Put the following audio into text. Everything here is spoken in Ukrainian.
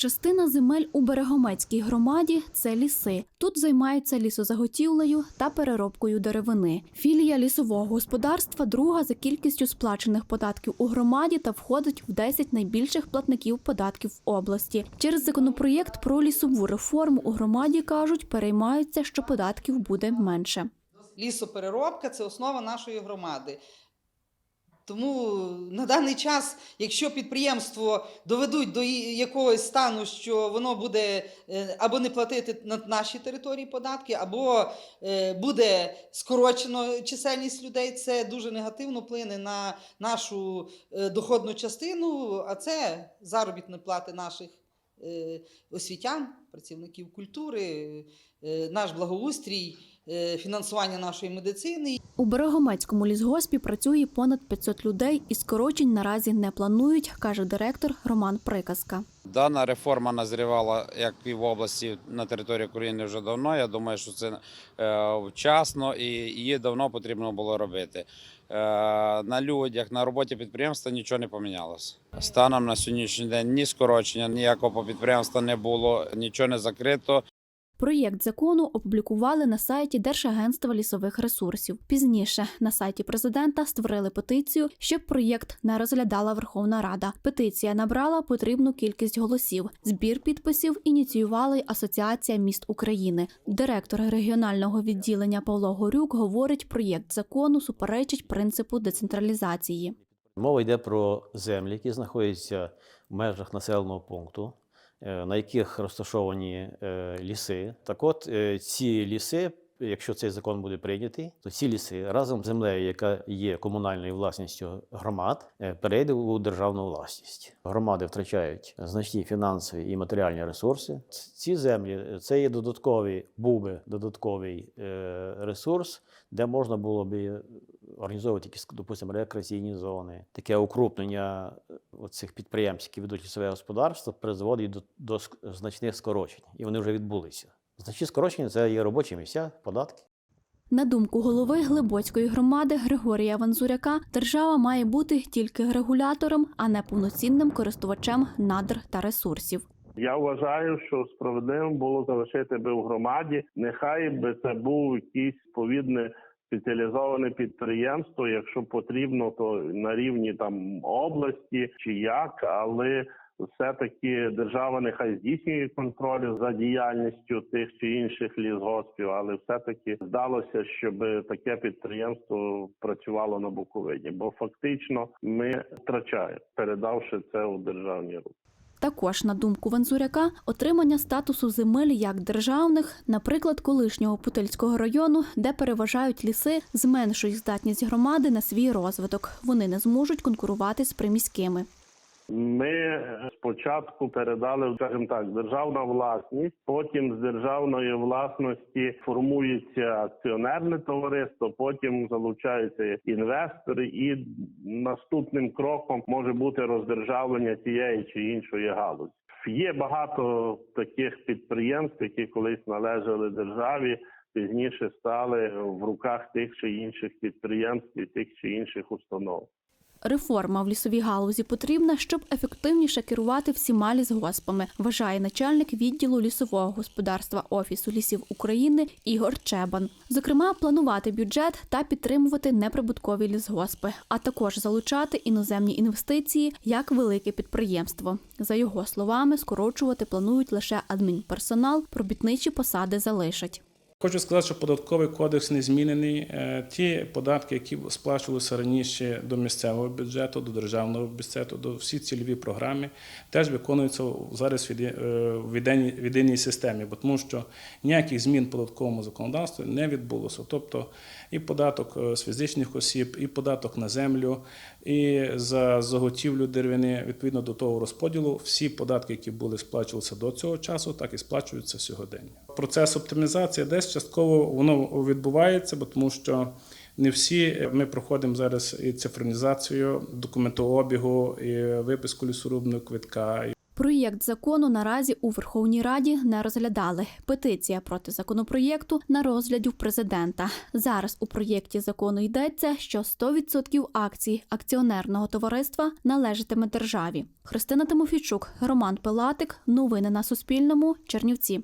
Частина земель у Берегомецькій громаді це ліси. Тут займаються лісозаготівлею та переробкою деревини. Філія лісового господарства друга за кількістю сплачених податків у громаді та входить в 10 найбільших платників податків в області. Через законопроєкт про лісову реформу у громаді кажуть, переймаються, що податків буде менше. Лісопереробка це основа нашої громади. Тому на даний час, якщо підприємство доведуть до якогось стану, що воно буде е, або не платити на нашій території податки, або е, буде скорочено чисельність людей, це дуже негативно вплине на нашу е, доходну частину, а це заробітні плати наших освітян, працівників культури, е, наш благоустрій, е, фінансування нашої медицини. У Берегомецькому лісгоспі працює понад 500 людей і скорочень наразі не планують, каже директор Роман Приказка. Дана реформа назрівала як і в області на території України вже давно. Я думаю, що це е, вчасно і її давно потрібно було робити. Е, на людях, на роботі підприємства нічого не помінялося. Станом на сьогоднішній день ні скорочення, ніякого підприємства не було, нічого не закрито. Проєкт закону опублікували на сайті Держагентства лісових ресурсів. Пізніше на сайті президента створили петицію, щоб проєкт не розглядала Верховна Рада. Петиція набрала потрібну кількість голосів. Збір підписів ініціювала й Асоціація міст України. Директор регіонального відділення Павло Горюк говорить, проєкт закону суперечить принципу децентралізації. Мова йде про землі, які знаходяться в межах населеного пункту, на яких розташовані е, ліси. Так от, е, ці ліси, якщо цей закон буде прийнятий, то ці ліси разом з землею, яка є комунальною власністю громад, е, перейде у державну власність. Громади втрачають значні фінансові і матеріальні ресурси. Ці землі е, це є додатковий, був би додатковий е, ресурс, де можна було би організовувати якісь, допустимо, рекреаційні зони. Таке укрупнення е, цих підприємств, які ведуть лісове господарство, призводить до, до значних скорочень, і вони вже відбулися. Значні скорочення це є робочі місця, податки. На думку голови Глибоцької громади Григорія Ванзуряка, держава має бути тільки регулятором, а не повноцінним користувачем надр та ресурсів. Я вважаю, що справедливим було залишити би в громаді. Нехай би це був якийсь відповідне спеціалізоване підприємство, якщо потрібно, то на рівні там області чи як, але все-таки держава нехай здійснює контроль за діяльністю тих чи інших лісгоспів, але все-таки здалося, щоб таке підприємство працювало на Буковині, бо фактично ми втрачаємо, передавши це у державні руки. Також, на думку Ванзуряка, отримання статусу земель як державних, наприклад, колишнього Путильського району, де переважають ліси, зменшують здатність громади на свій розвиток. Вони не зможуть конкурувати з приміськими. Ми спочатку передали, скажімо так, державна власність. Потім з державної власності формується акціонерне товариство. Потім залучаються інвестори, і наступним кроком може бути роздержавлення тієї чи іншої галузі. Є багато таких підприємств, які колись належали державі. Пізніше стали в руках тих чи інших підприємств і тих чи інших установ. Реформа в лісовій галузі потрібна, щоб ефективніше керувати всіма лісгоспами, вважає начальник відділу лісового господарства Офісу лісів України Ігор Чебан. Зокрема, планувати бюджет та підтримувати неприбуткові лісгоспи, а також залучати іноземні інвестиції як велике підприємство. За його словами, скорочувати планують лише адмінперсонал, пробітничі посади залишать. Хочу сказати, що податковий кодекс не змінений. Е, Ті податки, які сплачувалися раніше до місцевого бюджету, до державного бюджету, до всі цільові програми, теж виконуються зараз в єди- е, єдиній- системі, бо тому що ніяких змін податковому законодавстві не відбулося. Тобто і податок е, з фізичних осіб, і податок на землю, і за заготівлю деревини відповідно до того розподілу, всі податки, які були сплачувалися до цього часу, так і сплачуються сьогодні. Процес оптимізації десь частково воно відбувається, бо тому що не всі ми проходимо зараз і цифронізацію документообігу, і виписку лісорубного квитка. Проєкт закону наразі у Верховній Раді не розглядали. Петиція проти законопроєкту на розгляді в президента. Зараз у проєкті закону йдеться, що 100% акцій акціонерного товариства належатиме державі. Христина Тимофійчук, Роман Пилатик. Новини на Суспільному. Чернівці.